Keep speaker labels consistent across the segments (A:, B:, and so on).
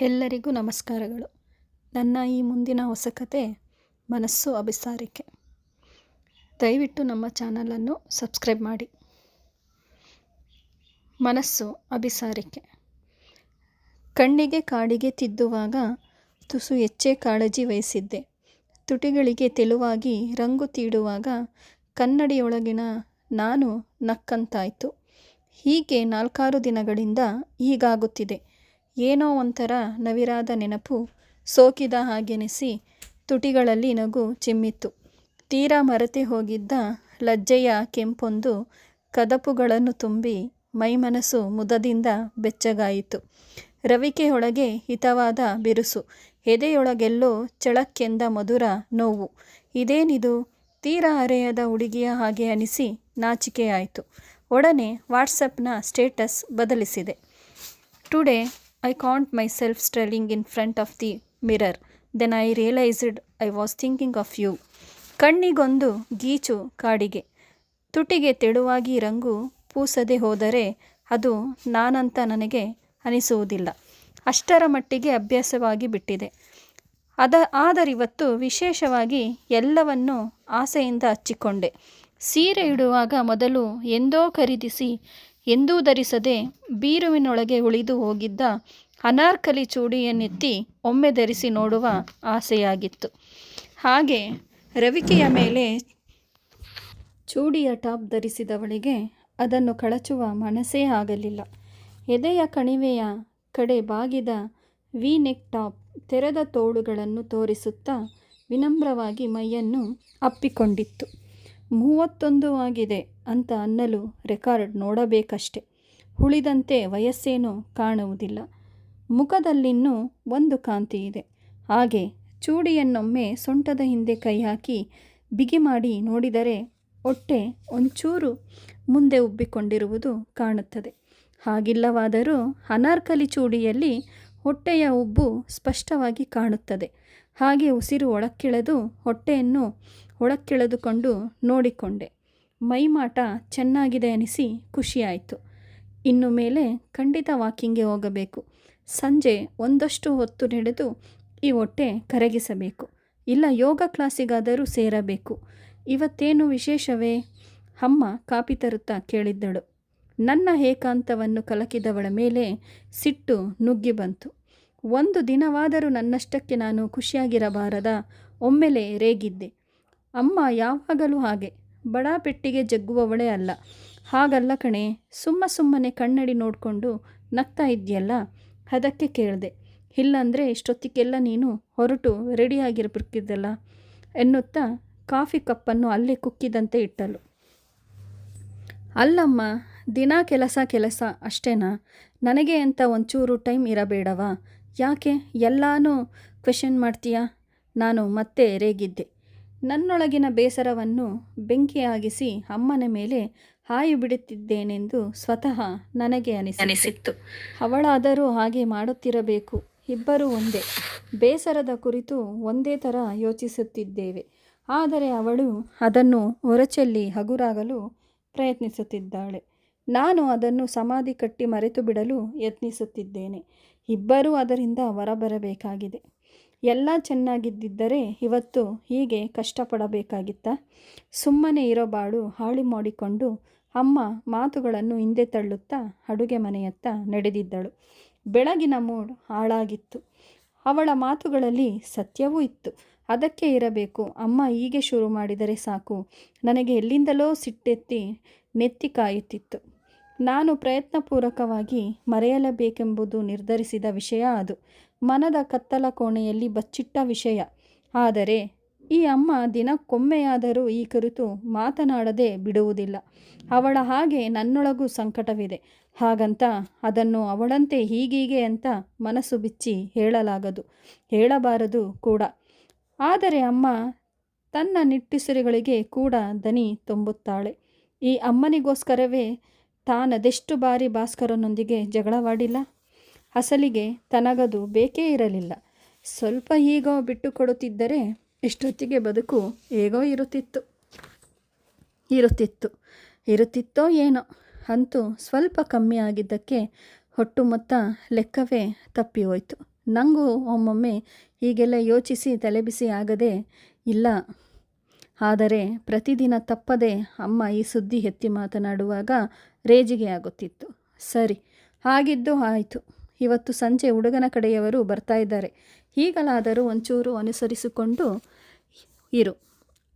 A: ಎಲ್ಲರಿಗೂ ನಮಸ್ಕಾರಗಳು. ನನ್ನ ಈ ಮುಂದಿನ ಹೊಸ ಕತೆ, ಮನಸ್ಸು ಅಭಿಸಾರಿಕೆ. ದಯವಿಟ್ಟು ನಮ್ಮ ಚಾನಲನ್ನು ಸಬ್ಸ್ಕ್ರೈಬ್ ಮಾಡಿ. ಮನಸ್ಸು ಅಭಿಸಾರಿಕೆ. ಕಣ್ಣಿಗೆ ಕಾಡಿಗೆ ತಿದ್ದುವಾಗ ತುಸು ಹೆಚ್ಚೇ ಕಾಳಜಿ ವಹಿಸಿದ್ದೆ. ತುಟಿಗಳಿಗೆ ತೆಳುವಾಗಿ ರಂಗು ತೀಡುವಾಗ ಕನ್ನಡಿಯೊಳಗಿನ ನಾನು ನಕ್ಕಂತಾಯಿತು. ಹೀಗೆ ನಾಲ್ಕಾರು ದಿನಗಳಿಂದ ಹೀಗಾಗುತ್ತಿದೆ. ಏನೋ ಒಂಥರ ನವಿರಾದ ನೆನಪು ಸೋಕಿದ ಹಾಗೆನಿಸಿ ತುಟಿಗಳಲ್ಲಿ ನಗು ಚಿಮ್ಮಿತ್ತು. ತೀರಾ ಮರೆತಿ ಹೋಗಿದ್ದ ಲಜ್ಜೆಯ ಕೆಂಪೊಂದು ಕದಪುಗಳನ್ನು ತುಂಬಿ ಮೈಮನಸ್ಸು ಮುದದಿಂದ ಬೆಚ್ಚಗಾಯಿತು. ರವಿಕೆಯೊಳಗೆ ಹಿತವಾದ ಬಿರುಸು. ಎದೆಯೊಳಗೆಲ್ಲೋ ಚಳಕ್ಕೆಂದ ಮಧುರ ನೋವು. ಇದೇನಿದು? ತೀರಾ ಅರೆಯದ ಹುಡುಗಿಯ ಹಾಗೆ ಅನಿಸಿ ನಾಚಿಕೆಯಾಯಿತು. ಒಡನೆ ವಾಟ್ಸಪ್ನ status ಬದಲಿಸಿದೆ. Today I caught myself strolling in front of the mirror then I realised I was thinking of you ಕಣ್ಣಿಗೊಂದು ಗೀಚು ಕಾಡಿಗೆ. ತುಟಿಗೆ ತೆಳುವಾಗಿ ರಂಗು ಪೂಸದೆ ಹೋದರೆ ಅದು ನಾನಂತ ನನಗೆ ಅನಿಸುವುದಿಲ್ಲ. ಅಷ್ಟರ ಮಟ್ಟಿಗೆ ಅಭ್ಯಾಸವಾಗಿ ಬಿಟ್ಟಿದೆ. ಅದ ಆದರಿವತ್ತು ವಿಶೇಷವಾಗಿ ಎಲ್ಲವನ್ನು ಆಸೆಯಿಂದ ಹಚ್ಚಿಕೊಂಡೆ. ಸೀರೆ ಇಡುವಾಗ ಮೊದಲು ಎಂದೋ ಖರೀದಿಸಿ ಎಂದೂ ಧರಿಸದೆ ಬೀರುವಿನೊಳಗೆ ಉಳಿದು ಹೋಗಿದ್ದ ಅನಾರ್ಕಲಿ ಚೂಡಿಯನ್ನೆತ್ತಿ ಒಮ್ಮೆ ಧರಿಸಿ ನೋಡುವ ಆಸೆಯಾಗಿತ್ತು. ಹಾಗೆ ರವಿಕೆಯ ಮೇಲೆ ಚೂಡಿಯ ಟಾಪ್ ಧರಿಸಿದವಳಿಗೆ ಅದನ್ನು ಕಳಚುವ ಮನಸ್ಸೇ ಆಗಲಿಲ್ಲ. ಎದೆಯ ಕಣಿವೆಯ ಕಡೆ ಬಾಗಿದ ವಿ ನೆಕ್ ಟಾಪ್ ತೆರೆದ ತೋಳುಗಳನ್ನು ತೋರಿಸುತ್ತಾ ವಿನಮ್ರವಾಗಿ ಮೈಯನ್ನು ಅಪ್ಪಿಕೊಂಡಿತ್ತು. ಮೂವತ್ತೊಂದು ಆಗಿದೆ. ಅಂತ ಅನ್ನಲು ರೆಕಾರ್ಡ್ ನೋಡಬೇಕಷ್ಟೆ. ಉಳಿದಂತೆ ವಯಸ್ಸೇನೂ ಕಾಣುವುದಿಲ್ಲ. ಮುಖದಲ್ಲಿನ್ನೂ ಒಂದು ಕಾಂತಿ ಇದೆ. ಹಾಗೆ ಚೂಡಿಯನ್ನೊಮ್ಮೆ ಸೊಂಟದ ಹಿಂದೆ ಕೈ ಹಾಕಿ ಬಿಗಿ ಮಾಡಿ ನೋಡಿದರೆ ಹೊಟ್ಟೆ ಒಂಚೂರು ಮುಂದೆ ಉಬ್ಬಿಕೊಂಡಿರುವುದು ಕಾಣುತ್ತದೆ. ಹಾಗಿಲ್ಲವಾದರೂ ಅನಾರ್ಕಲಿ ಚೂಡಿಯಲ್ಲಿ ಹೊಟ್ಟೆಯ ಉಬ್ಬು ಸ್ಪಷ್ಟವಾಗಿ ಕಾಣುತ್ತದೆ. ಹಾಗೆ ಉಸಿರು ಒಳಕ್ಕಿಳೆದು ಹೊಟ್ಟೆಯನ್ನು ಒಳಕ್ಕಿಳೆದುಕೊಂಡು ನೋಡಿಕೊಂಡೆ. ಮೈಮಾಟ ಚೆನ್ನಾಗಿದೆ ಅನಿಸಿ ಖುಷಿಯಾಯಿತು. ಇನ್ನು ಮೇಲೆ ಖಂಡಿತ ವಾಕಿಂಗ್ಗೆ ಹೋಗಬೇಕು. ಸಂಜೆ ಒಂದಷ್ಟು ಹೊತ್ತು ನಡೆದು ಈ ಹೊಟ್ಟೆ ಕರಗಿಸಬೇಕು. ಇಲ್ಲ ಯೋಗ ಕ್ಲಾಸಿಗಾದರೂ ಸೇರಬೇಕು. ಇವತ್ತೇನು ವಿಶೇಷವೇ? ಅಮ್ಮ ಕಾಪಿ ತರುತ್ತಾ ಕೇಳಿದ್ದಳು. ನನ್ನ ಏಕಾಂತವನ್ನು ಕಲಕಿದವಳ ಮೇಲೆ ಸಿಟ್ಟು ನುಗ್ಗಿ ಬಂತು. ಒಂದು ದಿನವಾದರೂ ನನ್ನಷ್ಟಕ್ಕೆ ನಾನು ಖುಷಿಯಾಗಿರಬಾರದ ಒಮ್ಮೆಲೆ ರೇಗಿದ್ದೆ. ಅಮ್ಮ ಯಾವಾಗಲೂ ಹಾಗೆ. ಬಡ ಪೆಟ್ಟಿಗೆ ಜಗ್ಗುವವಳೇ ಅಲ್ಲ. ಹಾಗಲ್ಲ ಕಣೆ, ಸುಮ್ಮ ಸುಮ್ಮನೆ ಕಣ್ಣಡಿ ನೋಡಿಕೊಂಡು ನಗ್ತಾ ಇದೆಯಲ್ಲ ಅದಕ್ಕೆ ಕೇಳಿದೆ. ಇಲ್ಲಾಂದರೆ ಇಷ್ಟೊತ್ತಿಗೆಲ್ಲ ನೀನು ಹೊರಟು ರೆಡಿಯಾಗಿರ್ಬೇಕಿದ್ದಲ್ಲ? ಎನ್ನುತ್ತಾ ಕಾಫಿ ಕಪ್ಪನ್ನು ಅಲ್ಲೇ ಕುಕ್ಕಿದಂತೆ ಇಟ್ಟಳು. ಅಲ್ಲಮ್ಮ, ದಿನ ಕೆಲಸ ಕೆಲಸ ಅಷ್ಟೇನಾ? ನನಗೆ ಅಂತ ಒಂಚೂರು ಟೈಮ್ ಇರಬೇಡವಾ? ಯಾಕೆ ಎಲ್ಲಾನು ಕ್ವೆಶನ್ ಮಾಡ್ತೀಯಾ? ನಾನು ಮತ್ತೆ ರೇಗಿದ್ದೆ. ನನ್ನೊಳಗಿನ ಬೇಸರವನ್ನು ಬೆಂಕಿಯಾಗಿಸಿ ಅಮ್ಮನ ಮೇಲೆ ಹಾಯಿ ಬಿಡುತ್ತಿದ್ದೇನೆಂದು ಸ್ವತಃ ನನಗೆ ಅನಿಸಿತ್ತು. ಅವಳಾದರೂ ಹಾಗೆ ಮಾಡುತ್ತಿರಬೇಕು. ಇಬ್ಬರೂ ಒಂದೇ. ಬೇಸರದ ಕುರಿತು ಒಂದೇ ಥರ ಯೋಚಿಸುತ್ತಿದ್ದೇವೆ. ಆದರೆ ಅವಳು ಅದನ್ನು ಹೊರಚೆಲ್ಲಿ ಹಗುರಾಗಲು ಪ್ರಯತ್ನಿಸುತ್ತಿದ್ದಾಳೆ. ನಾನು ಅದನ್ನು ಸಮಾಧಿ ಕಟ್ಟಿ ಮರೆತು ಬಿಡಲು ಯತ್ನಿಸುತ್ತಿದ್ದೇನೆ. ಇಬ್ಬರೂ ಅದರಿಂದ ಹೊರಬರಬೇಕಾಗಿದೆ. ಎಲ್ಲ ಚೆನ್ನಾಗಿದ್ದಿದ್ದರೆ ಇವತ್ತು ಹೀಗೆ ಕಷ್ಟಪಡಬೇಕಾಗಿತ್ತ? ಸುಮ್ಮನೆ ಇರೋ ಬಾಳು ಹಾಳು ಮಾಡಿಕೊಂಡು ಅಮ್ಮ ಮಾತುಗಳನ್ನು ಹಿಂದೆ ತಳ್ಳುತ್ತಾ ಅಡುಗೆ ಮನೆಯತ್ತ ನಡೆದಿದ್ದಳು. ಬೆಳಗಿನ ಮೂಡ್ ಹಾಳಾಗಿತ್ತು. ಅವಳ ಮಾತುಗಳಲ್ಲಿ ಸತ್ಯವೂ ಇತ್ತು. ಅದಕ್ಕೆ ಇರಬೇಕು. ಅಮ್ಮ ಹೀಗೆ ಶುರು ಮಾಡಿದರೆ ಸಾಕು. ನನಗೆ ಎಲ್ಲಿಂದಲೋ ಸಿಟ್ಟೆತ್ತಿ ನೆತ್ತಿ ಕಾಯುತ್ತಿತ್ತು. ನಾನು ಪ್ರಯತ್ನಪೂರ್ವಕವಾಗಿ ಮರೆಯಲೇಬೇಕೆಂಬುದು ನಿರ್ಧರಿಸಿದ ವಿಷಯ ಅದು. ಮನದ ಕತ್ತಲ ಕೋಣೆಯಲ್ಲಿ ಬಚ್ಚಿಟ್ಟ ವಿಷಯ. ಆದರೆ, ಈ ಅಮ್ಮ ದಿನಕ್ಕೊಮ್ಮೆಯಾದರೂ ಈ ಕುರಿತು ಮಾತನಾಡದೆ ಬಿಡುವುದಿಲ್ಲ. ಅವಳ ಹಾಗೆ ನನ್ನೊಳಗೂ ಸಂಕಟವಿದೆ. ಹಾಗಂತ ಅದನ್ನು ಅವಳಂತೆ ಹೀಗೀಗೆ ಅಂತ ಮನಸ್ಸು ಬಿಚ್ಚಿ ಹೇಳಲಾಗದು. ಹೇಳಬಾರದು ಕೂಡ. ಆದರೆ ಅಮ್ಮ ತನ್ನ ನಿಟ್ಟುಸಿರುಗಳಿಗೆ ಕೂಡ ದನಿ ತುಂಬುತ್ತಾಳೆ. ಈ ಅಮ್ಮನಿಗೋಸ್ಕರವೇ ತಾನದೆಷ್ಟು ಬಾರಿ ಭಾಸ್ಕರನೊಂದಿಗೆ ಜಗಳವಾಡಿಲ್ಲ? ಅಸಲಿಗೆ ತನಗದು ಬೇಕೇ ಇರಲಿಲ್ಲ. ಸ್ವಲ್ಪ ಈಗೋ ಬಿಟ್ಟು ಕೊಡುತ್ತಿದ್ದರೆ ಇಷ್ಟೊತ್ತಿಗೆ ಬದುಕು ಹೇಗೋ ಇರುತ್ತಿತ್ತು. ಇರುತ್ತಿತ್ತು. ಇರುತ್ತಿತ್ತೋ ಏನೋ? ಅಂತೂ ಸ್ವಲ್ಪ ಕಮ್ಮಿ ಆಗಿದ್ದಕ್ಕೆ ಹೊಟ್ಟು ಮೊತ್ತ ಲೆಕ್ಕವೇ ತಪ್ಪಿ ಹೋಯಿತು ನನಗೂ ಒಮ್ಮೊಮ್ಮೆ ಹೀಗೆಲ್ಲ ಯೋಚಿಸಿ ತಲೆಬಿಸಿ ಆಗದೆ ಇಲ್ಲ ಆದರೆ ಪ್ರತಿದಿನ ತಪ್ಪದೆ ಅಮ್ಮ ಈ ಸುದ್ದಿ ಎತ್ತಿ ಮಾತನಾಡುವಾಗ ರೇಜಿಗೆ ಆಗುತ್ತಿತ್ತು. ಸರಿ, ಹಾಗಿದ್ದು ಆಯಿತು. ಇವತ್ತು ಸಂಜೆ ಹುಡುಗನ ಕಡೆಯವರು ಬರ್ತಾ ಇದ್ದಾರೆ. ಈಗಲಾದರೂ ಒಂಚೂರು ಅನುಸರಿಸಿಕೊಂಡು ಇರು.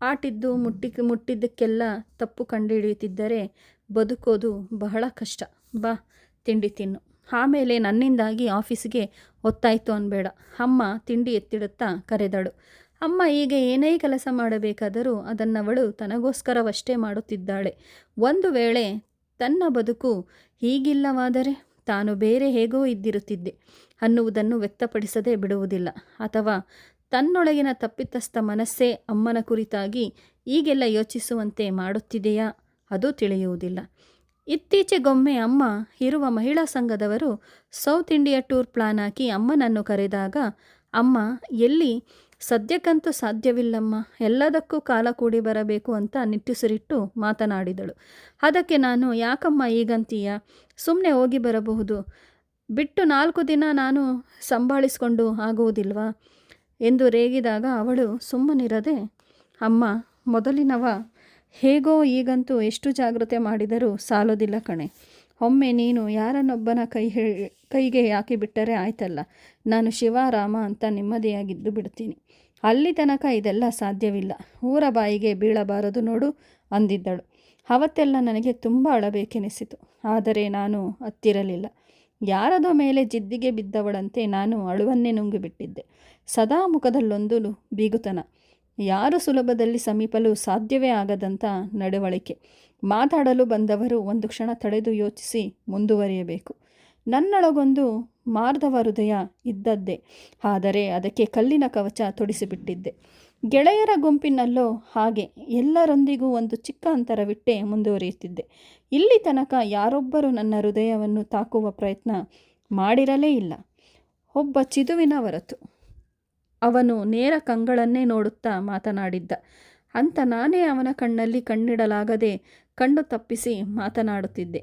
A: ಆಟಿದ್ದು, ಮುಟ್ಟಿ, ಮುಟ್ಟಿದ್ದಕ್ಕೆಲ್ಲ ತಪ್ಪು ಕಂಡುಹಿಡಿಯುತ್ತಿದ್ದರೆ ಬದುಕೋದು ಬಹಳ ಕಷ್ಟ. ಬಾ, ತಿಂಡಿ ತಿನ್ನು. ಆಮೇಲೆ ನನ್ನಿಂದಾಗಿ ಆಫೀಸಿಗೆ ಒತ್ತಾಯಿತು ಅನ್ಬೇಡ. ಅಮ್ಮ ತಿಂಡಿ ಎತ್ತಿಡುತ್ತಾ ಕರೆದಳು. ಅಮ್ಮ ಹೀಗೆ ಏನೇ ಕೆಲಸ ಮಾಡಬೇಕಾದರೂ ಅದನ್ನವಳು ತನಗೋಸ್ಕರವಷ್ಟೇ ಮಾಡುತ್ತಿದ್ದಾಳೆ. ಒಂದು ವೇಳೆ ತನ್ನ ಬದುಕು ಹೀಗಿಲ್ಲವಾದರೆ ತಾನು ಬೇರೆ ಹೇಗೋ ಇದ್ದಿರುತ್ತಿದ್ದೆ. ಅನ್ನುವುದನ್ನು ವ್ಯಕ್ತಪಡಿಸದೆ ಬಿಡುವುದಿಲ್ಲ. ಅಥವಾ ತನ್ನೊಳಗಿನ ತಪ್ಪಿತಸ್ಥ ಮನಸ್ಸೇ ಅಮ್ಮನ ಕುರಿತಾಗಿ ಈಗೆಲ್ಲ ಯೋಚಿಸುವಂತೆ ಮಾಡುತ್ತಿದೆಯಾ? ಅದು ತಿಳಿಯುವುದಿಲ್ಲ. ಇತ್ತೀಚೆಗೊಮ್ಮೆ ಅಮ್ಮ ಇರುವ ಮಹಿಳಾ ಸಂಘದವರು ಸೌತ್ ಇಂಡಿಯಾ ಟೂರ್ ಪ್ಲಾನ್ ಹಾಕಿ ಅಮ್ಮನನ್ನು ಕರೆದಾಗ, ಅಮ್ಮ, ಎಲ್ಲಿ ಸದ್ಯಕ್ಕಂತೂ ಸಾಧ್ಯವಿಲ್ಲಮ್ಮ. ಎಲ್ಲದಕ್ಕೂ ಕಾಲ ಕೂಡಿ ಬರಬೇಕು ಅಂತ ನಿಟ್ಟುಸಿರಿಟ್ಟು ಮಾತನಾಡಿದಳು. ಅದಕ್ಕೆ ನಾನು, ಯಾಕಮ್ಮ ಈಗಂತೀಯ? ಸುಮ್ಮನೆ ಹೋಗಿ ಬರಬಹುದು. ಬಿಟ್ಟು ನಾಲ್ಕು ದಿನ ನಾನು ಸಂಭಾಳಿಸ್ಕೊಂಡು ಆಗುವುದಿಲ್ವಾ? ಎಂದು ರೇಗಿದಾಗ ಅವಳು ಸುಮ್ಮನಿರದೆ, ಅಮ್ಮ, ಮೊದಲಿನವ ಹೇಗೋ ಈಗಂತೂ ಎಷ್ಟು ಜಾಗ್ರತೆ ಮಾಡಿದರೂ ಸಾಲೋದಿಲ್ಲ ಕಣೆ. ಒಮ್ಮೆ ನೀನು ಯಾರನ್ನೊಬ್ಬನ ಕೈ ಕೈಗೆ ಹಾಕಿಬಿಟ್ಟರೆ ಆಯ್ತಲ್ಲ. ನಾನು ಶಿವರಾಮ ಅಂತ ನೆಮ್ಮದಿಯಾಗಿದ್ದು ಬಿಡ್ತೀನಿ. ಅಲ್ಲಿ ತನಕ ಇದೆಲ್ಲ ಸಾಧ್ಯವಿಲ್ಲ. ಊರ ಬಾಯಿಗೆ ಬೀಳಬಾರದು ನೋಡು ಅಂದಿದ್ದಳು. ಅವತ್ತೆಲ್ಲ ನನಗೆ ತುಂಬ ಅಳಬೇಕೆನಿಸಿತು. ಆದರೆ ನಾನು ಹತ್ತಿರಲಿಲ್ಲ. ಯಾರದೋ ಮೇಲೆ ಜಿದ್ದಿಗೆ ಬಿದ್ದವಳಂತೆ ನಾನು ಅಳುವನ್ನೇ ನುಂಗಿಬಿಟ್ಟಿದ್ದೆ. ಸದಾ ಮುಖದಲ್ಲೊಂದು ಬೀಗುತನ. ಯಾರು ಸುಲಭದಲ್ಲಿ ಸಮೀಪಲು ಸಾಧ್ಯವೇ ಆಗದಂಥ ನಡವಳಿಕೆ. ಮಾತಾಡಲು ಬಂದವರು ಒಂದು ಕ್ಷಣ ತಡೆದು ಯೋಚಿಸಿ ಮುಂದುವರಿಯಬೇಕು. ನನ್ನೊಳಗೊಂದು ಮಾರ್ಧವ ಹೃದಯ ಇದ್ದದ್ದೇ. ಆದರೆ ಅದಕ್ಕೆ ಕಲ್ಲಿನ ಕವಚ ತೊಡಿಸಿಬಿಟ್ಟಿದ್ದೆ. ಗೆಳೆಯರ ಗುಂಪಿನಲ್ಲೋ ಹಾಗೆ ಎಲ್ಲರೊಂದಿಗೂ ಒಂದು ಚಿಕ್ಕ ಅಂತರವಿಟ್ಟೇ ಮುಂದುವರಿಯುತ್ತಿದ್ದೆ. ಇಲ್ಲಿ ತನಕ ಯಾರೊಬ್ಬರು ನನ್ನ ಹೃದಯವನ್ನು ತಾಕುವ ಪ್ರಯತ್ನ ಮಾಡಿರಲೇ ಇಲ್ಲ. ಒಬ್ಬ ಚಿದುವಿನ ಹೊರತು ಅವನು ನೇರ ಕಂಗಳನ್ನೇ ನೋಡುತ್ತಾ ಮಾತನಾಡಿದ್ದ. ಅಂತ ನಾನೇ ಅವನ ಕಣ್ಣಲ್ಲಿ ಕಣ್ಣಿಡಲಾಗದೆ ಕಣ್ಣು ತಪ್ಪಿಸಿ ಮಾತನಾಡುತ್ತಿದ್ದೆ.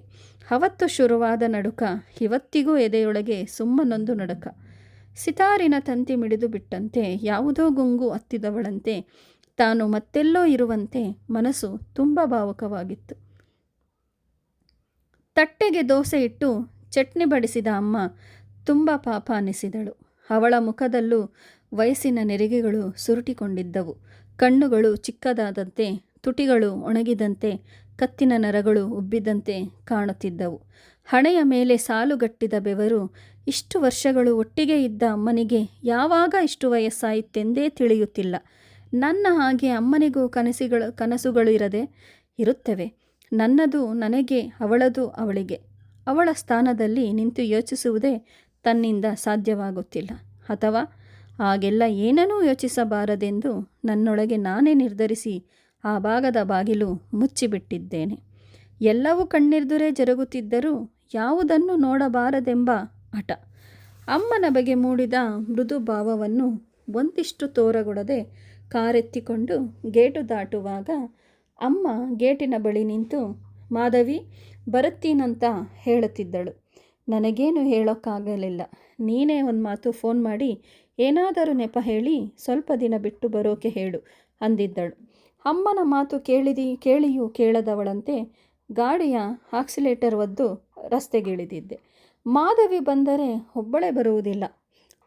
A: ಅವತ್ತು ಶುರುವಾದ ನಡುಕ, ಇವತ್ತಿಗೂ ಎದೆಯೊಳಗೆ ಸುಮ್ಮನೊಂದು ನಡುಕ. ಸಿತಾರಿನ ತಂತಿ ಮಿಡಿದು ಬಿಟ್ಟಂತೆ, ಯಾವುದೋ ಗುಂಗು ಹತ್ತಿದವಳಂತೆ, ತಾನು ಮತ್ತೆಲ್ಲೋ ಇರುವಂತೆ ಮನಸ್ಸು ತುಂಬ ಭಾವುಕವಾಗಿತ್ತು. ತಟ್ಟೆಗೆ ದೋಸೆ ಇಟ್ಟು ಚಟ್ನಿ ಬಡಿಸಿದ ಅಮ್ಮ ತುಂಬ ಪಾಪ ಅನಿಸಿದಳು ಅವಳ ಮುಖದಲ್ಲೂ ವಯಸ್ಸಿನ ನೆರಿಗೆಗಳು ಸುರುಟಿಕೊಂಡಿದ್ದವು. ಕಣ್ಣುಗಳು ಚಿಕ್ಕದಾದಂತೆ, ತುಟಿಗಳು ಒಣಗಿದಂತೆ, ಕತ್ತಿನ ನರಗಳು ಉಬ್ಬಿದಂತೆ ಕಾಣುತ್ತಿದ್ದವು. ಹಣೆಯ ಮೇಲೆ ಸಾಲುಗಟ್ಟಿದ ಬೆವರು ಇಷ್ಟು ವರ್ಷಗಳು ಒಟ್ಟಿಗೆ ಇದ್ದ ಅಮ್ಮನಿಗೆ ಯಾವಾಗ ಇಷ್ಟು ವಯಸ್ಸಾಯಿತೆಂದೇ ತಿಳಿಯುತ್ತಿಲ್ಲ. ನನ್ನ ಹಾಗೆ ಅಮ್ಮನಿಗೂ ಕನಸುಗಳು ಕನಸುಗಳು ಇರದೆ ಇರುತ್ತವೆ. ನನ್ನದು ನನಗೆ, ಅವಳದು ಅವಳಿಗೆ. ಅವಳ ಸ್ಥಾನದಲ್ಲಿ ನಿಂತು ಯೋಚಿಸುವುದೇ ತನ್ನಿಂದ ಸಾಧ್ಯವಾಗುತ್ತಿಲ್ಲ. ಅಥವಾ ಹಾಗೆಲ್ಲ ಏನನ್ನೂ ಯೋಚಿಸಬಾರದೆಂದು ನನ್ನೊಳಗೆ ನಾನೇ ನಿರ್ಧರಿಸಿ ಆ ಭಾಗದ ಬಾಗಿಲು ಮುಚ್ಚಿಬಿಟ್ಟಿದ್ದೇನೆ. ಎಲ್ಲವೂ ಕಣ್ಣೆದುರೇ ಜರುಗುತ್ತಿದ್ದರೂ ಯಾವುದನ್ನು ನೋಡಬಾರದೆಂಬ ಹಠ. ಅಮ್ಮನ ಬಗ್ಗೆ ಮೂಡಿದ ಮೃದು ಭಾವವನ್ನು ಒಂದಿಷ್ಟು ತೋರಗೊಡದೆ ಕಾರೆತ್ತಿಕೊಂಡು ಗೇಟು ದಾಟುವಾಗ ಅಮ್ಮ ಗೇಟಿನ ಬಳಿ ನಿಂತು, ಮಾಧವಿ, ಬರುತ್ತೀನಂತ ಹೇಳುತ್ತಿದ್ದಳು. ನನಗೇನು ಹೇಳೋಕ್ಕಾಗಲಿಲ್ಲ. ನೀನೇ ಒಂದು ಮಾತು ಫೋನ್ ಮಾಡಿ ಏನಾದರೂ ನೆಪ ಹೇಳಿ ಸ್ವಲ್ಪ ದಿನ ಬಿಟ್ಟು ಬರೋಕೆ ಹೇಳು ಅಂದಿದ್ದಳು. ಅಮ್ಮನ ಮಾತು ಕೇಳಿದಿ ಕೇಳಿಯೂ ಕೇಳದವಳಂತೆ ಗಾಡಿಯ ಆಕ್ಸಿಲೇಟರ್ ಒದ್ದು ರಸ್ತೆಗಿಳಿದಿದ್ದೆ. ಮಾಧವಿ ಬಂದರೆ ಒಬ್ಬಳೇ ಬರುವುದಿಲ್ಲ.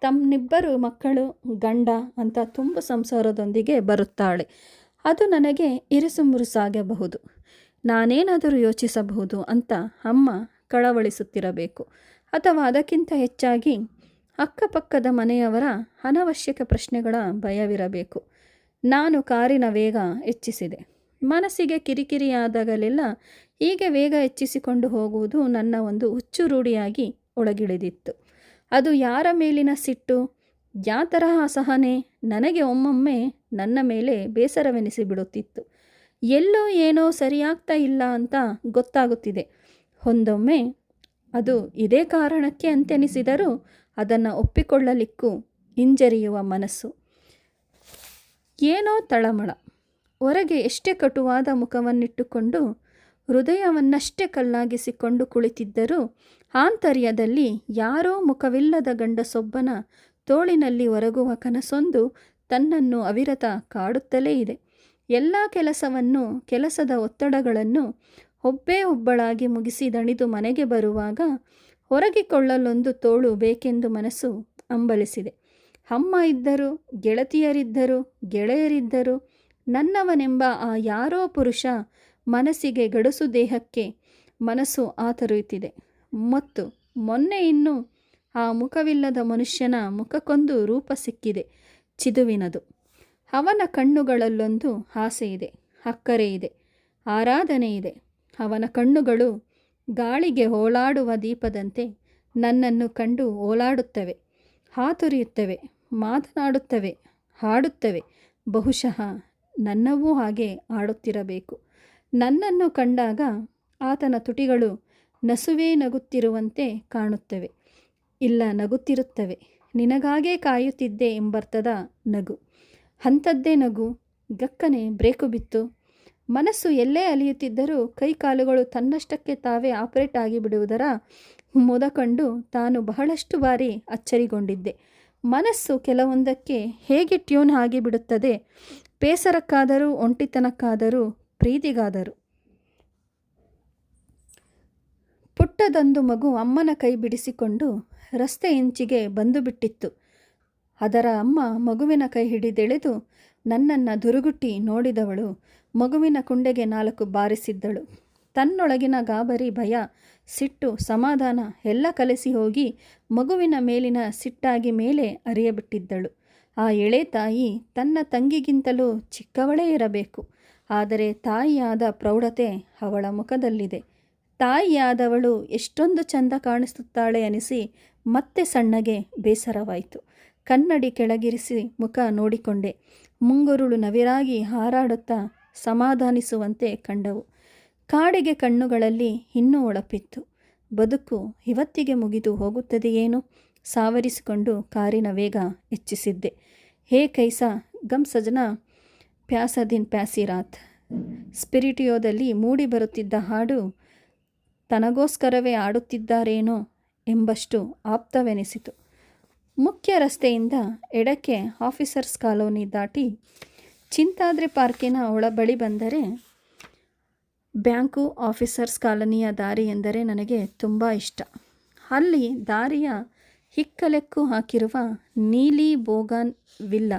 A: ತಮ್ಮನಿಬ್ಬರು ಮಕ್ಕಳು, ಗಂಡ ಅಂತ ತುಂಬ ಸಂಸಾರದೊಂದಿಗೆ ಬರುತ್ತಾಳೆ. ಅದು ನನಗೆ ಇರಿಸುಮುರುಸಾಗಬಹುದು ನಾನೇನಾದರೂ ಯೋಚಿಸಬಹುದು ಅಂತ ಅಮ್ಮ ಕಳವಳಿಸುತ್ತಿರಬೇಕು. ಅಥವಾ ಅದಕ್ಕಿಂತ ಹೆಚ್ಚಾಗಿ ಅಕ್ಕಪಕ್ಕದ ಮನೆಯವರ ಅನವಶ್ಯಕ ಪ್ರಶ್ನೆಗಳ ಭಯವಿರಬೇಕು. ನಾನು ಕಾರಿನ ವೇಗ ಹೆಚ್ಚಿಸಿದೆ. ಮನಸ್ಸಿಗೆ ಕಿರಿಕಿರಿಯಾದಾಗಲೆಲ್ಲ ಹೀಗೆ ವೇಗ ಹೆಚ್ಚಿಸಿಕೊಂಡು ಹೋಗುವುದು ನನ್ನ ಒಂದು ಹುಚ್ಚು ರೂಢಿಯಾಗಿ ಒಳಗಿಳಿದಿತ್ತು. ಅದು ಯಾರ ಮೇಲಿನ ಸಿಟ್ಟು? ಯಾವ ತರಹ ಅಸಹನೆ? ನನಗೆ ಒಮ್ಮೊಮ್ಮೆ ನನ್ನ ಮೇಲೆ ಬೇಸರವೆನಿಸಿಬಿಡುತ್ತಿತ್ತು. ಎಲ್ಲೋ ಏನೋ ಸರಿಯಾಗ್ತಾ ಇಲ್ಲ ಅಂತ ಗೊತ್ತಾಗುತ್ತಿದೆ. ಒಂದೊಮ್ಮೆ ಅದು ಇದೇ ಕಾರಣಕ್ಕೆ ಅಂತೆನಿಸಿದರೂ ಅದನ್ನು ಒಪ್ಪಿಕೊಳ್ಳಲಿಕ್ಕೂ ಹಿಂಜರಿಯುವ ಮನಸ್ಸು. ಏನೋ ತಳಮಳ. ಹೊರಗೆ ಎಷ್ಟೇ ಕಟುವಾದ ಮುಖವನ್ನಿಟ್ಟುಕೊಂಡು ಹೃದಯವನ್ನಷ್ಟೇ ಕಲ್ಲಾಗಿಸಿಕೊಂಡು ಕುಳಿತಿದ್ದರೂ ಆಂತರ್ಯದಲ್ಲಿ ಯಾರೋ ಮುಖವಿಲ್ಲದ ಗಂಡಸೊಬ್ಬನ ತೋಳಿನಲ್ಲಿ ಒರಗುವ ಕನಸೊಂದು ತನ್ನನ್ನು ಅವಿರತ ಕಾಡುತ್ತಲೇ ಇದೆ. ಎಲ್ಲ ಕೆಲಸವನ್ನು ಕೆಲಸದ ಒತ್ತಡಗಳನ್ನು ಒಬ್ಬೇ ಒಬ್ಬಳಾಗಿ ಮುಗಿಸಿ ದಣಿದು ಮನೆಗೆ ಬರುವಾಗ ಹೊರಗಿಕೊಳ್ಳಲೊಂದು ತೋಳು ಬೇಕೆಂದು ಮನಸ್ಸು ಅಂಬಲಿಸಿದೆ ಅಮ್ಮ ಇದ್ದರು, ಗೆಳತಿಯರಿದ್ದರು, ಗೆಳೆಯರಿದ್ದರು. ನನ್ನವನೆಂಬ ಆ ಯಾರೋ ಪುರುಷ ಮನಸ್ಸಿಗೆ ಗಡಸು ದೇಹಕ್ಕೆ ಮನಸ್ಸು ಆತರುತ್ತಿದೆ ಮತ್ತು ಮೊನ್ನೆ ಇನ್ನು ಆ ಮುಖವಿಲ್ಲದ ಮನುಷ್ಯನ ಮುಖಕ್ಕೊಂದು ರೂಪ ಸಿಕ್ಕಿದೆ, ಚಿದುವಿನದು. ಅವನ ಕಣ್ಣುಗಳಲ್ಲೊಂದು ಆಸೆ ಇದೆ ಅಕ್ಕರೆ ಇದೆ ಆರಾಧನೆ ಇದೆ ಅವನ ಕಣ್ಣುಗಳು ಗಾಳಿಗೆ ಓಲಾಡುವ ದೀಪದಂತೆ ನನ್ನನ್ನು ಕಂಡು ಓಲಾಡುತ್ತವೆ, ಹಾತೊರೆಯುತ್ತವೆ, ಮಾತನಾಡುತ್ತವೆ, ಹಾಡುತ್ತವೆ. ಬಹುಶಃ ನನ್ನವೂ ಹಾಗೆ ಆಡುತ್ತಿರಬೇಕು. ನನ್ನನ್ನು ಕಂಡಾಗ ಆತನ ತುಟಿಗಳು ನಸುವೇ ನಗುತ್ತಿರುವಂತೆ ಕಾಣುತ್ತವೆ. ಇಲ್ಲ, ನಗುತ್ತಿರುತ್ತವೆ. ನಿನಗಾಗೇ ಕಾಯುತ್ತಿದ್ದೆ ಎಂಬರ್ಥದ ನಗು. ಅಂಥದ್ದೇ ನಗು. ಗಕ್ಕನೆ ಬ್ರೇಕು ಬಿತ್ತು. ಮನಸ್ಸು ಎಲ್ಲೇ ಅಲಿಯುತ್ತಿದ್ದರೂ ಕೈಕಾಲುಗಳು ತನ್ನಷ್ಟಕ್ಕೆ ತಾವೇ ಆಪರೇಟ್ ಆಗಿಬಿಡುವುದರ ಮೊದಕಂಡು ತಾನು ಬಹಳಷ್ಟು ಬಾರಿ ಅಚ್ಚರಿಗೊಂಡಿದ್ದೆ. ಮನಸ್ಸು ಕೆಲವೊಂದಕ್ಕೆ ಹೇಗೆ ಟ್ಯೂನ್ ಆಗಿಬಿಡುತ್ತದೆ? ಬೇಸರಕ್ಕಾದರೂ ಒಂಟಿತನಕ್ಕಾದರೂ, ಪ್ರೀತಿಗಾದರೂ? ಪುಟ್ಟದೊಂದು ಮಗು ಅಮ್ಮನ ಕೈ ಬಿಡಿಸಿಕೊಂಡು ರಸ್ತೆ ಇಂಚಿಗೆ ಬಂದು ಬಿಟ್ಟಿತ್ತು ಅದರ ಅಮ್ಮ ಮಗುವಿನ ಕೈ ಹಿಡಿದೆಳೆದು ನನ್ನನ್ನು ದುರುಗುಟ್ಟಿ ನೋಡಿದವಳು. ಮಗುವಿನ ಕುಂಡೆಗೆ ನಾಲ್ಕು ಬಾರಿಸಿದ್ದಳು. ತನ್ನೊಳಗಿನ ಗಾಬರಿ, ಭಯ, ಸಿಟ್ಟು, ಸಮಾಧಾನ ಎಲ್ಲ ಕಲಸಿ ಹೋಗಿ ಮಗುವಿನ ಮೇಲಿನ ಸಿಟ್ಟಾಗಿ ಮೇಲೆ ಅರಿಯಬಿಟ್ಟಿದ್ದಳು. ಆ ಎಳೆ ತಾಯಿ ತನ್ನ ತಂಗಿಗಿಂತಲೂ ಚಿಕ್ಕವಳೇ ಇರಬೇಕು. ಆದರೆ ತಾಯಿಯಾದ ಪ್ರೌಢತೆ ಅವಳ ಮುಖದಲ್ಲಿದೆ. ತಾಯಿಯಾದವಳು ಎಷ್ಟೊಂದು ಚಂದ ಕಾಣಿಸುತ್ತಾಳೆ ಅನಿಸಿ ಮತ್ತೆ ಸಣ್ಣಗೆ ಬೇಸರವಾಯಿತು. ಕನ್ನಡಿ ಕೆಳಗಿರಿಸಿ ಮುಖ ನೋಡಿಕೊಂಡೆ. ಮುಂಗುರುಳು ನವಿರಾಗಿ ಹಾರಾಡುತ್ತಾ ಸಮಾಧಾನಿಸುವಂತೆ ಕಂಡವು. ಕಾಡಿಗೆ ಕಣ್ಣುಗಳಲ್ಲಿ ಇನ್ನೂ ಒಳಪಿತ್ತು. ಬದುಕು ಇವತ್ತಿಗೆ ಮುಗಿದು ಹೋಗುತ್ತದೆಯೇನು? ಸಾವರಿಸಿಕೊಂಡು ಕಾರಿನ ವೇಗ ಹೆಚ್ಚಿಸಿದ್ದೆ. ಹೇ ಕೈಸ, ಗಮ್ ಸಜನ, ಪ್ಯಾಸದಿನ್ ಪ್ಯಾಸಿರಾತ್. ಸ್ಪಿರಿಟಿಯೋದಲ್ಲಿ ಮೂಡಿ ಬರುತ್ತಿದ್ದ ಹಾಡು ತನಗೋಸ್ಕರವೇ ಆಡುತ್ತಿದ್ದಾರೇನೋ ಎಂಬಷ್ಟು ಆಪ್ತವೆನಿಸಿತು. ಮುಖ್ಯ ರಸ್ತೆಯಿಂದ ಎಡಕ್ಕೆ ಆಫೀಸರ್ಸ್ ಕಾಲೋನಿ ದಾಟಿ ಚಿಂತಾದ್ರಿ ಪಾರ್ಕಿನ ಒಳ ಬಳಿ ಬಂದರೆ ಬ್ಯಾಂಕು ಆಫೀಸರ್ಸ್ ಕಾಲೋನಿಯ ದಾರಿ ಎಂದರೆ ನನಗೆ ತುಂಬ ಇಷ್ಟ. ಅಲ್ಲಿ ದಾರಿಯ ಹಿಕ್ಕಲೆಕ್ಕು ಹಾಕಿರುವ ನೀಲಿ ಬೋಗಾನ್ ವಿಲ್ಲ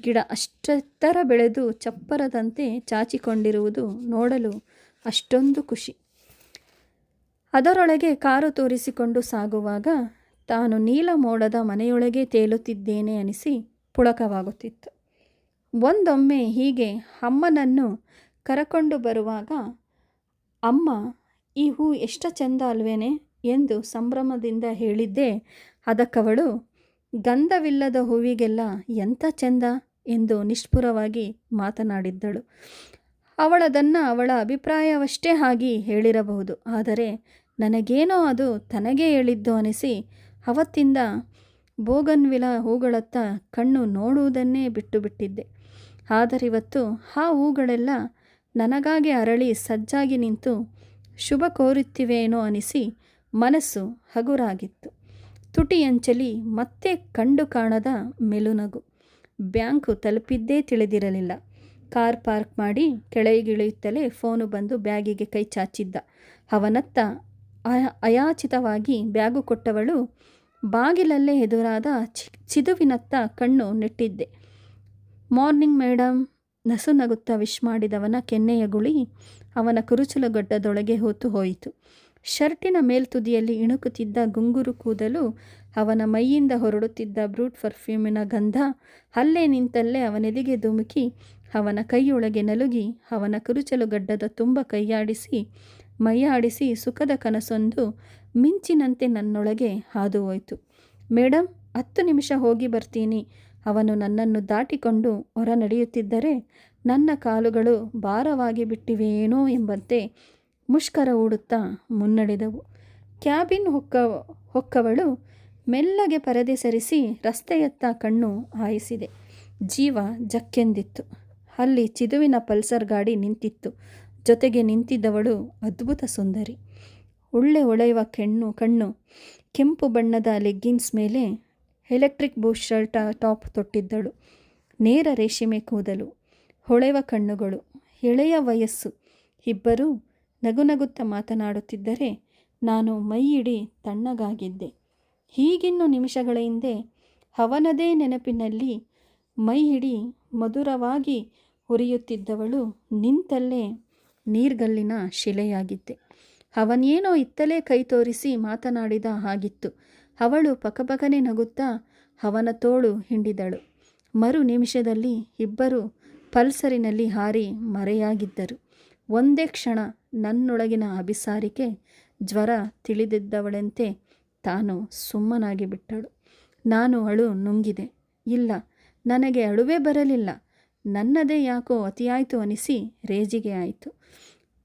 A: ಗಿಡ ಅಷ್ಟೆತ್ತರ ಬೆಳೆದು ಚಪ್ಪರದಂತೆ ಚಾಚಿಕೊಂಡಿರುವುದು ನೋಡಲು ಅಷ್ಟೊಂದು ಖುಷಿ. ಅದರೊಳಗೆ ಕಾರು ತೋರಿಸಿಕೊಂಡು ಸಾಗುವಾಗ ತಾನು ನೀಲ ಮೋಡದ ಮನೆಯೊಳಗೆ ತೇಲುತ್ತಿದ್ದೇನೆ ಅನಿಸಿ ಪುಳಕವಾಗುತ್ತಿತ್ತು. ಒಂದೊಮ್ಮೆ ಹೀಗೆ ಅಮ್ಮನನ್ನು ಕರಕೊಂಡು ಬರುವಾಗ, ಅಮ್ಮ, ಈ ಹೂ ಎಷ್ಟು ಚೆಂದ ಅಲ್ವೇನೆ? ಎಂದು ಸಂಭ್ರಮದಿಂದ ಹೇಳಿದ್ದೆ. ಅದಕ್ಕವಳು, ಗಂಧವಿಲ್ಲದ ಹೂವಿಗೆಲ್ಲ ಎಂಥ ಚೆಂದ? ಎಂದು ನಿಷ್ಪುರವಾಗಿ ಮಾತನಾಡಿದ್ದಳು. ಅವಳದನ್ನು ಅವಳ ಅಭಿಪ್ರಾಯವಷ್ಟೇ ಆಗಿ ಹೇಳಿರಬಹುದು. ಆದರೆ ನನಗೇನೋ ಅದು ತನಗೇ ಹೇಳಿದ್ದು ಅನಿಸಿ ಅವತ್ತಿಂದ ಬೋಗನ್ವಿಲ ಹೂಗಳತ್ತ ಕಣ್ಣು ನೋಡುವುದನ್ನೇ ಬಿಟ್ಟು ಬಿಟ್ಟಿದ್ದೆ ಆದರಿವತ್ತು ಆ ಹೂಗಳೆಲ್ಲ ನನಗಾಗಿ ಅರಳಿ ಸಜ್ಜಾಗಿ ನಿಂತು ಶುಭ ಕೋರುತ್ತಿವೇನೋ ಅನಿಸಿ ಮನಸ್ಸು ಹಗುರಾಗಿತ್ತು. ತುಟಿಯಂಚಲಿ ಮತ್ತೆ ಕಂಡು ಕಾಣದ ಮೆಲುನಗು. ಬ್ಯಾಂಕು ತಲುಪಿದ್ದೇ ತಿಳಿದಿರಲಿಲ್ಲ. ಕಾರ್ ಪಾರ್ಕ್ ಮಾಡಿ ಕೆಳಗಿಳಿಯುತ್ತಲೇ ಫೋನು ಬಂದು ಬ್ಯಾಗಿಗೆ ಕೈ ಚಾಚಿದ್ದ. ಅವನತ್ತ ಅಯಾಚಿತವಾಗಿ ಬ್ಯಾಗು ಕೊಟ್ಟವಳು ಬಾಗಿಲಲ್ಲೇ ಎದುರಾದ ಚಿದುವಿನತ್ತ ಕಣ್ಣು ನೆಟ್ಟಿದ್ದೆ. ಮಾರ್ನಿಂಗ್ ಮೇಡಮ್ ನಸು ನಗುತ್ತಾ ವಿಶ್ ಮಾಡಿದವನ ಕೆನ್ನೆಯ ಗುಳಿ ಅವನ ಕುರುಚಲುಗಡ್ಡದೊಳಗೆ ಹೊತ್ತು ಹೋಯಿತು. ಶರ್ಟಿನ ಮೇಲ್ತುದಿಯಲ್ಲಿ ಇಣುಕುತ್ತಿದ್ದ ಗುಂಗುರು ಕೂದಲು ಅವನ ಮೈಯಿಂದ ಹೊರಡುತ್ತಿದ್ದ ಬ್ರೂಟ್ ಪರ್ಫ್ಯೂಮಿನ ಗಂಧ ಅಲ್ಲೇ ನಿಂತಲ್ಲೇ ಅವನೆದಿಗೆ ಧುಮುಕಿ ಅವನ ಕೈಯೊಳಗೆ ನಲುಗಿ ಅವನ ಕುರುಚಲುಗಡ್ಡದ ತುಂಬ ಕೈಯಾಡಿಸಿ ಮೈಯಾಡಿಸಿ ಸುಖದ ಕನಸೊಂದು ಮಿಂಚಿನಂತೆ ನನ್ನೊಳಗೆ ಹಾದು ಹೋಯಿತು ಮೇಡಮ್ ಹತ್ತು ನಿಮಿಷ ಹೋಗಿ ಬರ್ತೀನಿ. ಅವನು ನನ್ನನ್ನು ದಾಟಿಕೊಂಡು ಹೊರ ನಡೆಯುತ್ತಿದ್ದರೆ ನನ್ನ ಕಾಲುಗಳು ಭಾರವಾಗಿ ಬಿಟ್ಟಿವೆಯೇನೋ ಎಂಬಂತೆ ಮುಷ್ಕರ ಹೂಡುತ್ತಾ ಮುನ್ನಡೆದವು. ಕ್ಯಾಬಿನ್ ಹೊಕ್ಕ, ಹೊಕ್ಕವಳು ಮೆಲ್ಲಗೆ ಪರದೆ ಸರಿಸಿ ರಸ್ತೆಯತ್ತ ಕಣ್ಣು ಹಾಯಿಸಿದೆ. ಜೀವ ಜಕ್ಕೆಂದಿತ್ತು. ಅಲ್ಲಿ ಚಿದುವಿನ ಪಲ್ಸರ್ ಗಾಡಿ ನಿಂತಿತ್ತು. ಜೊತೆಗೆ ನಿಂತಿದ್ದವಳು ಅದ್ಭುತ ಸುಂದರಿ. ಒಳ್ಳೆ ಹೊಳೆಯುವ ಕೆಣ್ಣು, ಕಣ್ಣು, ಕೆಂಪು ಬಣ್ಣದ ಲೆಗ್ಗಿನ್ಸ್ ಮೇಲೆ ಎಲೆಕ್ಟ್ರಿಕ್ ಬೂ ಶರ್ಟ್ ಟಾಪ್ ತೊಟ್ಟಿದ್ದಳು. ನೇರ ರೇಷ್ಮೆ ಕೂದಲು ಹೊಳೆವ ಕಣ್ಣುಗಳು, ಎಳೆಯ ವಯಸ್ಸು ಇಬ್ಬರೂ ನಗುನಗುತ್ತ ಮಾತನಾಡುತ್ತಿದ್ದರೆ ನಾನು ಮೈಯಿಡಿ ತಣ್ಣಗಾಗಿದ್ದೆ. ಹೀಗಿನ್ನು ನಿಮಿಷಗಳ ಹಿಂದೆ ಅವನದೇ ನೆನಪಿನಲ್ಲಿ ಮೈ ಹಿಡಿ ಮಧುರವಾಗಿ ಉರಿಯುತ್ತಿದ್ದವಳು ನಿಂತಲ್ಲೇ ನೀರ್ಗಲ್ಲಿನ ಶಿಲೆಯಾಗಿದ್ದೆ. ಅವನೇನೋ ಇತ್ತಲೇ ಕೈ ತೋರಿಸಿ ಮಾತನಾಡಿದ ಹಾಗಿತ್ತು. ಅವಳು ಪಕಪಕನೆ ನಗುತ್ತಾ ಅವನ ತೋಳು ಹಿಂಡಿದಳು. ಮರು ನಿಮಿಷದಲ್ಲಿ ಇಬ್ಬರು ಪಲ್ಸರಿನಲ್ಲಿ ಹಾರಿ ಮರೆಯಾಗಿದ್ದರು. ಒಂದೇ ಕ್ಷಣ ನನ್ನೊಳಗಿನ ಅಭಿಸಾರಿಕೆ ಜ್ವರ ತಿಳಿದಿದ್ದವಳಂತೆ ತಾನು ಸುಮ್ಮನಾಗಿ ಬಿಟ್ಟಳು. ನಾನು ಅಳು ನುಂಗಿದೆ. ಇಲ್ಲ, ನನಗೆ ಅಳುವೇ ಬರಲಿಲ್ಲ. ನನ್ನದೇ ಯಾಕೋ ಅತಿಯಾಯಿತು ಅನಿಸಿ ರೇಜಿಗೆ ಆಯಿತು.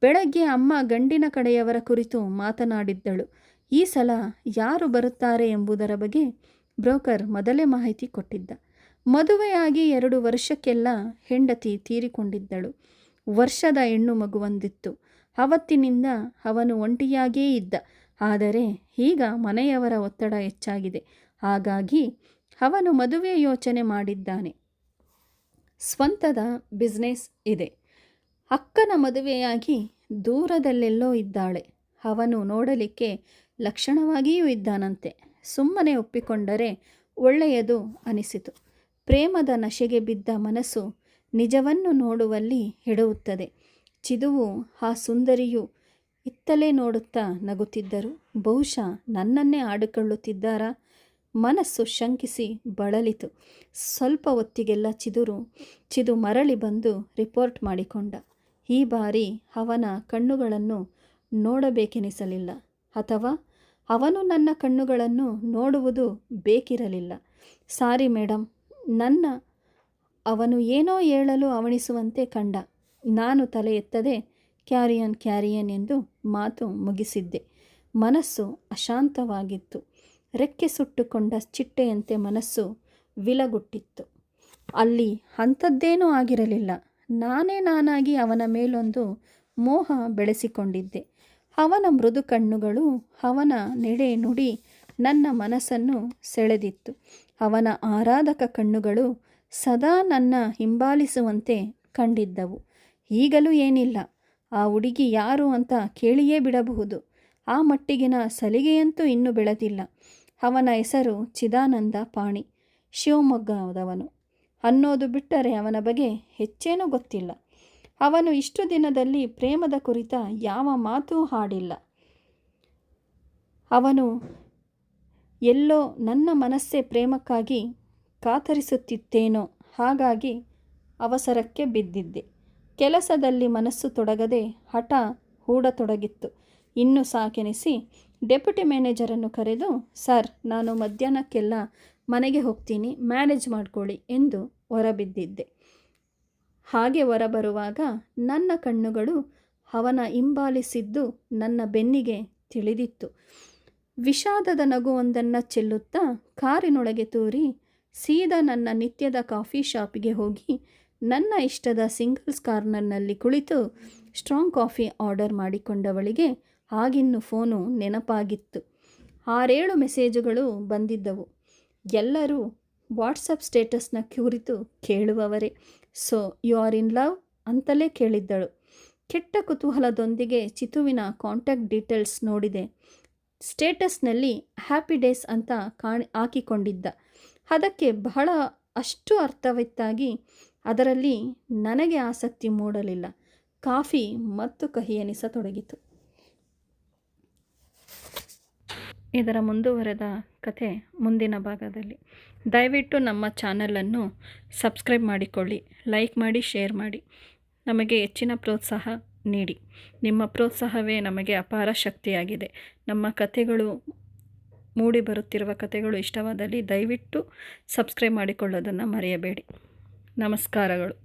A: ಬೆಳಗ್ಗೆ ಅಮ್ಮ ಗಂಡಿನ ಕಡೆಯವರ ಕುರಿತು ಮಾತನಾಡಿದ್ದಳು. ಈ ಸಲ ಯಾರು ಬರುತ್ತಾರೆ ಎಂಬುದರ ಬಗ್ಗೆ ಬ್ರೋಕರ್ ಮೊದಲೇ ಮಾಹಿತಿ ಕೊಟ್ಟಿದ್ದ. ಮದುವೆಯಾಗಿ ಎರಡು ವರ್ಷಕ್ಕೆಲ್ಲ ಹೆಂಡತಿ ತೀರಿಕೊಂಡಿದ್ದಳು. ವರ್ಷದ ಹೆಣ್ಣು ಮಗುವೊಂದಿತ್ತು. ಅವತ್ತಿನಿಂದ ಅವನು ಒಂಟಿಯಾಗೇ ಇದ್ದ. ಆದರೆ ಈಗ ಮನೆಯವರ ಒತ್ತಡ ಹೆಚ್ಚಾಗಿದೆ. ಹಾಗಾಗಿ ಅವನು ಮದುವೆ ಯೋಚನೆ ಮಾಡಿದ್ದಾನೆ. ಸ್ವಂತದ ಬಿಸ್ನೆಸ್ ಇದೆ. ಅಕ್ಕನ ಮದುವೆಯಾಗಿ ದೂರದಲ್ಲೆಲ್ಲೋ ಇದ್ದಾಳೆ. ಅವನು ನೋಡಲಿಕ್ಕೆ ಲಕ್ಷಣವಾಗಿಯೂ ಇದ್ದಾನಂತೆ. ಸುಮ್ಮನೆ ಒಪ್ಪಿಕೊಂಡರೆ ಒಳ್ಳೆಯದು ಅನಿಸಿತು. ಪ್ರೇಮದ ನಶೆಗೆ ಬಿದ್ದ ಮನಸ್ಸು ನಿಜವನ್ನು ನೋಡುವಲ್ಲಿ ಹೆಡುವುತ್ತದೆ ಚಿದುವು ಆ ಸುಂದರಿಯು ಇತ್ತಲೇ ನೋಡುತ್ತಾ ನಗುತ್ತಿದ್ದರು. ಬಹುಶಃ ನನ್ನನ್ನೇ ಆಡಿಕೊಳ್ಳುತ್ತಿದ್ದಾರಾ? ಮನಸ್ಸು ಶಂಕಿಸಿ ಬಳಲಿತು. ಸ್ವಲ್ಪ ಹೊತ್ತಿಗೆಲ್ಲ ಚಿದುರು, ಚಿದು ಮರಳಿ ಬಂದು ರಿಪೋರ್ಟ್ ಮಾಡಿಕೊಂಡ. ಈ ಬಾರಿ ಅವನ ಕಣ್ಣುಗಳನ್ನು ನೋಡಬೇಕೆನಿಸಲಿಲ್ಲ ಅಥವಾ ಅವನು ನನ್ನ ಕಣ್ಣುಗಳನ್ನು ನೋಡುವುದು ಬೇಕಿರಲಿಲ್ಲ. ಸಾರಿ ಮೇಡಮ್ ನನ್ನ ಅವನು ಏನೋ ಹೇಳಲು ಅವಣಿಸುವಂತೆ ಕಂಡ. ನಾನು ತಲೆ ಎತ್ತದೆ, ಕ್ಯಾರಿಯನ್ ಕ್ಯಾರಿಯನ್ ಎಂದು ಮಾತು ಮುಗಿಸಿದ್ದೆ. ಮನಸ್ಸು ಅಶಾಂತವಾಗಿತ್ತು. ರೆಕ್ಕೆ ಸುಟ್ಟುಕೊಂಡ ಚಿಟ್ಟೆಯಂತೆ ಮನಸ್ಸು ವಿಲಗುಟ್ಟಿತ್ತು. ಅಲ್ಲಿ ಅಂಥದ್ದೇನೂ ಆಗಿರಲಿಲ್ಲ. ನಾನೇ ನಾನಾಗಿ ಅವನ ಮೇಲೊಂದು ಮೋಹ ಬೆಳೆಸಿಕೊಂಡಿದ್ದೆ. ಅವನ ಮೃದು ಕಣ್ಣುಗಳು ಅವನ ನೆಡೆ ನುಡಿ ನನ್ನ ಮನಸ್ಸನ್ನು ಸೆಳೆದಿತ್ತು. ಅವನ ಆರಾಧಕ ಕಣ್ಣುಗಳು ಸದಾ ನನ್ನ ಹಿಂಬಾಲಿಸುವಂತೆ ಕಂಡಿದ್ದವು. ಈಗಲೂ ಏನಿಲ್ಲ, ಆ ಹುಡುಗಿ ಯಾರು ಅಂತ ಕೇಳಿಯೇ ಬಿಡಬಹುದು. ಆ ಮಟ್ಟಿಗಿನ ಸಲಿಗೆಯಂತೂ ಇನ್ನೂ ಬೆಳೆದಿಲ್ಲ. ಅವನ ಹೆಸರು ಚಿದಾನಂದ ಪಾಣಿ, ಶಿವಮೊಗ್ಗದವನು. ಅನ್ನೋದು ಬಿಟ್ಟರೆ ಅವನ ಬಗ್ಗೆ ಹೆಚ್ಚೇನೂ ಗೊತ್ತಿಲ್ಲ. ಅವನು ಇಷ್ಟು ದಿನದಲ್ಲಿ ಪ್ರೇಮದ ಕುರಿತ ಯಾವ ಮಾತೂ ಹಾಡಿಲ್ಲ. ಅವನು ಎಲ್ಲೋ ನನ್ನ ಮನಸ್ಸೇ ಪ್ರೇಮಕ್ಕಾಗಿ ಕಾತರಿಸುತ್ತಿತ್ತೇನೋ ಹಾಗಾಗಿ ಅವಸರಕ್ಕೆ ಬಿದ್ದಿದ್ದೆ. ಕೆಲಸದಲ್ಲಿ ಮನಸ್ಸು ತೊಡಗದೆ ಹಠ ಹೂಡತೊಡಗಿತ್ತು. ಇನ್ನು ಸಾಕೆನಿಸಿ ಡೆಪ್ಯುಟಿ ಮ್ಯಾನೇಜರನ್ನು ಕರೆದು, ಸರ್, ನಾನು ಮಧ್ಯಾಹ್ನಕ್ಕೆಲ್ಲ ಮನೆಗೆ ಹೋಗ್ತೀನಿ, ಮ್ಯಾನೇಜ್ ಮಾಡ್ಕೊಳ್ಳಿ ಎಂದು ಹೊರಬಿದ್ದಿದ್ದೆ. ಹಾಗೆ ಹೊರಬರುವಾಗ ನನ್ನ ಕಣ್ಣುಗಳು ಅವನ ಹಿಂಬಾಲಿಸಿದ್ದು ನನ್ನ ಬೆನ್ನಿಗೆ ತಿಳಿದಿತ್ತು. ವಿಷಾದದ ನಗುವೊಂದನ್ನು ಚೆಲ್ಲುತ್ತಾ ಕಾರಿನೊಳಗೆ ತೂರಿ ಸೀದಾ ನನ್ನ ನಿತ್ಯದ ಕಾಫಿ ಶಾಪಿಗೆ ಹೋಗಿ ನನ್ನ ಇಷ್ಟದ ಸಿಂಗಲ್ಸ್ ಕಾರ್ನರ್ನಲ್ಲಿ ಕುಳಿತು ಸ್ಟ್ರಾಂಗ್ ಕಾಫಿ ಆರ್ಡರ್ ಮಾಡಿಕೊಂಡವಳಿಗೆ ಆಗಿನ್ನು ಫೋನು ನೆನಪಾಗಿತ್ತು. ಆರೇಳು ಮೆಸೇಜುಗಳು ಬಂದಿದ್ದವು. ಎಲ್ಲರೂ ವಾಟ್ಸಪ್ ಸ್ಟೇಟಸ್ನ ಕುರಿತು ಕೇಳುವವರೇ. So, you are in love ಅಂತಲೇ ಕೇಳಿದ್ದಳು. ಕೆಟ್ಟ ಕುತೂಹಲದೊಂದಿಗೆ ಚಿತುವಿನ ಕಾಂಟ್ಯಾಕ್ಟ್ ಡೀಟೇಲ್ಸ್ ನೋಡಿದೆ. ಸ್ಟೇಟಸ್ನಲ್ಲಿ ಹ್ಯಾಪಿ ಡೇಸ್ ಅಂತ ಕಾಣಿ, ಹಾಕಿಕೊಂಡಿದ್ದ. ಅದಕ್ಕೆ ಬಹಳ ಅಷ್ಟು ಅರ್ಥವಿತ್ತಾಗಿ ಅದರಲ್ಲಿ ನನಗೆ ಆಸಕ್ತಿ ಮೂಡಲಿಲ್ಲ. ಕಾಫಿ ಮತ್ತು ಕಹಿ ಎನಿಸತೊಡಗಿತು. ಇದರ ಮುಂದುವರೆದ ಕಥೆ ಮುಂದಿನ ಭಾಗದಲ್ಲಿ. ದಯವಿಟ್ಟು ನಮ್ಮ ಚಾನಲನ್ನು ಸಬ್ಸ್ಕ್ರೈಬ್ ಮಾಡಿಕೊಳ್ಳಿ, ಲೈಕ್ ಮಾಡಿ, ಶೇರ್ ಮಾಡಿ. ನಮಗೆ ಹೆಚ್ಚಿನ ಪ್ರೋತ್ಸಾಹ ನೀಡಿ. ನಿಮ್ಮ ಪ್ರೋತ್ಸಾಹವೇ ನಮಗೆ ಅಪಾರ ಶಕ್ತಿಯಾಗಿದೆ. ನಮ್ಮ ಕಥೆಗಳು ಮೂಡಿ ಬರುತ್ತಿರುವ ಕಥೆಗಳು ಇಷ್ಟವಾದಲ್ಲಿ ದಯವಿಟ್ಟು ಸಬ್ಸ್ಕ್ರೈಬ್ ಮಾಡಿಕೊಳ್ಳೋದನ್ನು ಮರೆಯಬೇಡಿ. ನಮಸ್ಕಾರಗಳು.